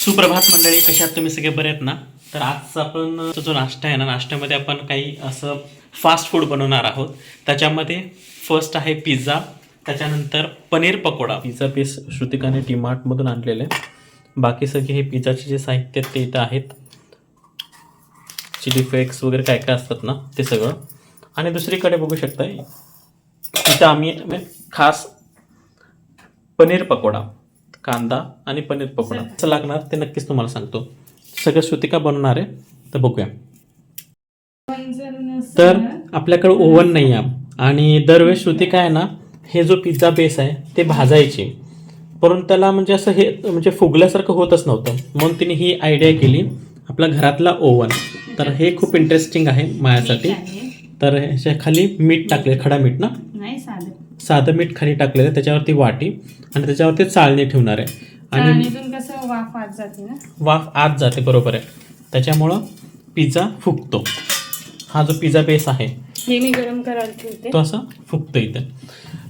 सुप्रभात मंडळी कशा आहात तुम्ही सगळे बरे आहेत ना? तर आजचा आपण जो नाश्ता आहे ना नाश्त्यामध्ये आपण काही असं फास्ट फूड बनवणार आहोत. त्याच्यामध्ये फर्स्ट आहे पिझ्झा त्याच्यानंतर पनीर पकोडा. पिझ्झा पीस श्रुतिकाने डीमार्टमधून आणलेले आहे. बाकी सगळे हे पिझ्झाचे जे साहित्य ते इथं आहेत. चिली फ्लेक्स वगैरे काय काय असतात ना ते सगळं. आणि दुसरीकडे बघू शकता इथं आम्ही खास पनीर पकोडा. कांदा आणि पनीर पकोडा. कसं लागणार ते नक्कीच तुम्हाला सांगतो. सगळं श्रुतिका बनवणार आहे तर बघूया. तर आपल्याकडे ओव्हन नाही आहे आणि दरवेळेस श्रुतिका आहे ना हे जो पिझ्झा बेस आहे ते भाजायची. परंतु त्याला म्हणजे असं हे म्हणजे फुगल्यासारखं होतच नव्हतं. म्हणून तिने ही आयडिया केली आपल्या घरातला ओव्हन. तर हे खूप इंटरेस्टिंग आहे माझ्यासाठी तर ह्याच्या खाली मीठ टाकले खडा मीठ ना? नाही साधं मीठ खाली टाकलेलं आहे त्याच्यावरती वाटी आणि त्याच्यावरती चाळणी ठेवणार आहे. आणि चाळणीतून कसं वाफ आत जाते ना? वाफ आत जाते बरोबर आहे. त्याच्यामुळं पिझ्झा फुगतो. हा जो पिझ्झा बेस आहे हे मी गरम करायला ठेवते. तो असा फुगतो इथे.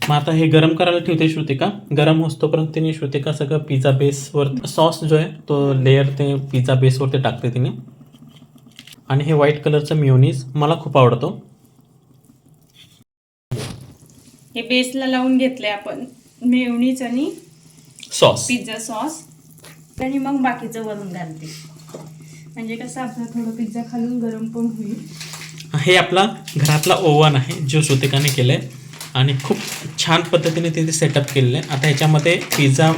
मग आता हे गरम करायला ठेवते श्रुतिका. गरम होतोपर्यंत तिने श्रुतिका सगळं पिझ्झा बेसवर सॉस जो आहे तो लेअर ते पिझ्झा बेसवरती टाकते तिने. आणि हे व्हाईट कलरचं मिओनीज मला खूप आवडतो. हे बेसला लावून घेतले आपण. मेवणीच आणि सॉस पिझ्झा सॉस आणि मग बाकीचं वरून घालते. म्हणजे कसं आपलं थोडं पिझ्झा खालून गरम पण होईल. हे आपला घरातला ओव्हन आहे जो श्रुतिकाने केलं आहे आणि खूप छान पद्धतीने तिथे सेटअप केलेलं आहे. आता ह्याच्यामध्ये पिझ्झा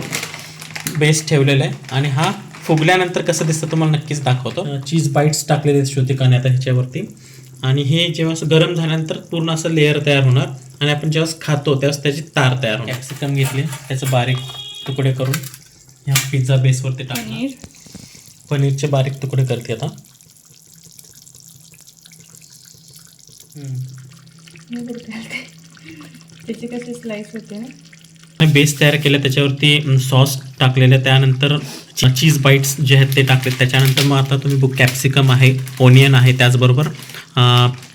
बेस ठेवलेला आहे. आणि हा फुगल्यानंतर कसं दिसतं तुम्हाला नक्कीच दाखवतो. चीज बाईट्स टाकलेले आहेत श्रुतिकाने आता ह्याच्यावरती. आणि हे जेव्हा असं गरम झाल्यानंतर पूर्ण असं लेअर तयार होणार. आणि आपण जेव्हा खातो तेव्हा त्याची तार तयार होणार कॅप्सिकम घेतले त्याचं बारीक तुकडे करून ह्या पिझ्झा बेसवरती टाकणार. पनीर. पनीरचे बारीक तुकडे करते आता. त्याचे कसे स्लाइस होते ना? बेस तयार केलं त्याच्यावरती सॉस टाकलेलं त्यानंतर चीज बाईट्स जे आहेत ते टाकले त्याच्यानंतर मग आता तुम्ही बुक कॅप्सिकम आहे ओनियन आहे त्याचबरोबर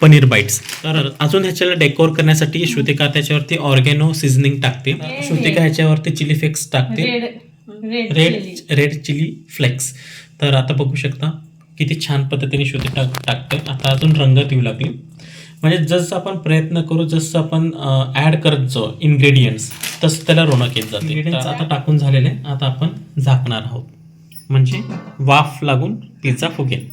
पनीर बाईट्स तर अजून ह्याच्याला डेकोर करण्यासाठी श्रुतिका त्याच्यावरती ऑर्गेनो सिझनिंग टाकते. श्रुतिका ह्याच्यावरती चिली फ्लेक्स टाकते. Red red red chilli red chilli flakes तर आता बघू शकता किती छान पद्धतीने श्रुती टाक टाकते. आता अजून रंगत येऊ लागली. म्हणजे जसं आपण प्रयत्न करू जसं आपण ॲड करत जाऊ इन्ग्रेडियंट्स तसं त्याला रोनक येत जाते. आता टाकून झालेले आता आपण झाकणार आहोत. म्हणजे वाफ लागून पिझ्झा फुगेल.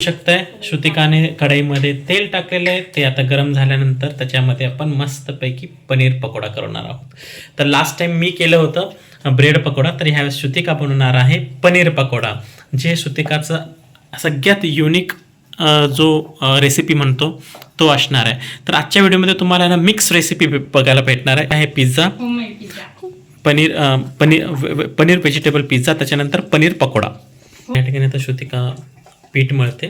शकताय. श्रुतिकाने कढईमध्ये तेल टाकलेलं आहे ते आता गरम झाल्यानंतर त्याच्यामध्ये आपण मस्तपैकी पनीर पकोडा करणार आहोत. तर लास्ट टाइम मी केलं होतं ब्रेड पकोडा तर ह्यावेळेस श्रुतिका बनवणार आहे पनीर पकोडा. जे श्रुतिकाचं सगळ्यात युनिक जो रेसिपी म्हणतो तो असणार आहे. तर आजच्या व्हिडिओमध्ये तुम्हाला ना मिक्स रेसिपी बघायला भेटणार आहे. Pizza paneer paneer paneer vegetable pizza त्याच्यानंतर पनीर पकोडा. या ठिकाणी आता श्रुतिका पीठ मळते.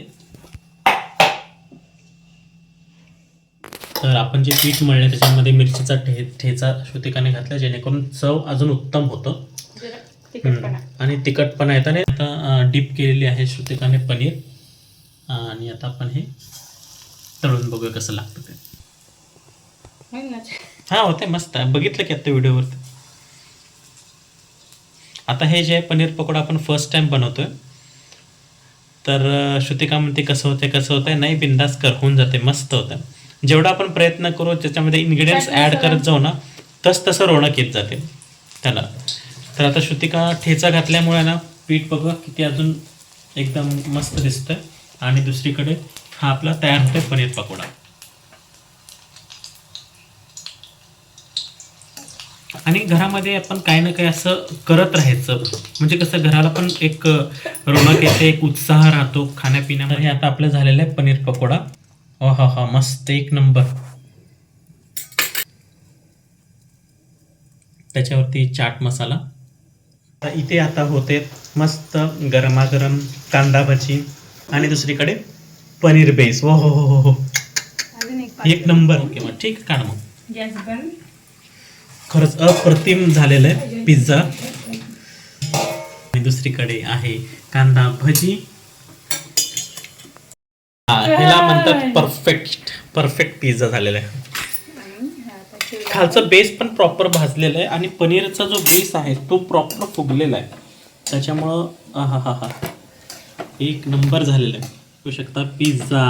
तर आपण जे पीठ मळले त्याच्यामध्ये मिरचीचा ठे ठेचा श्रुतिकाने घातला जेणेकरून चव अजून उत्तम होतं. तिखटपणा. आणि तिखटपणा येताना आता डीप केलेली आहे श्रुतिकाने पनीर. आणि आता आपण हे तळून बघूया कसं लागतं ते. हा होते मस्त. आहे बघितलं की आता व्हिडिओवरती आता हे जे पनीर पकोडा आपण फर्स्ट टाइम बनवतोय तर श्रुतिका म्हणते कसं होतंय कसं होतंय? नाही बिंदास कर होऊन जाते मस्त होतं. जेवढा आपण प्रयत्न करू त्याच्यामध्ये इन्ग्रेडियंट्स ॲड करत जाऊ ना तस तसं रोणक येत जाते. त्याला तर आता श्रुतिका ठेचा घातल्यामुळे ना पीठ बघा किती अजून एकदम मस्त दिसतंय. आणि दुसरीकडे हा आपला तयार होतोय पनीर पकोडा. आणि घरामध्ये आपण काही ना काही असं करत राहायचं. म्हणजे कसं घराला पण एक रोनक येते एक उत्साह राहतो खाण्यापिण्यामध्ये. हे आता आपलं झालेलं आहे पनीर पकोडा. ओ हा हो, हा मस्त एक नंबर. त्याच्यावरती चाट मसाला. इथे आता होते मस्त गरमागरम कांदा भजी. आणि दुसरीकडे पनीर बेस. हो हो हो हो हो. अजून एक एक नंबर. ओके मग ठीक आहे, काढ मग. गॅस बंद. खरंच अप्रतिम झालेलं आहे पिझ्झा. आणि दुसरीकडे आहे कांदा भजी. हा, ह्याला म्हणतात परफेक्ट परफेक्ट पिझ्झा झालेला आहे. खालचा बेस पण प्रॉपर भाजलेला आहे आणि पनीरचा जो बेस आहे तो प्रॉपर फुगलेला आहे. त्याच्यामुळं हा हा हा. एक नंबर झालेला आहे. बघू शकता पिझ्झा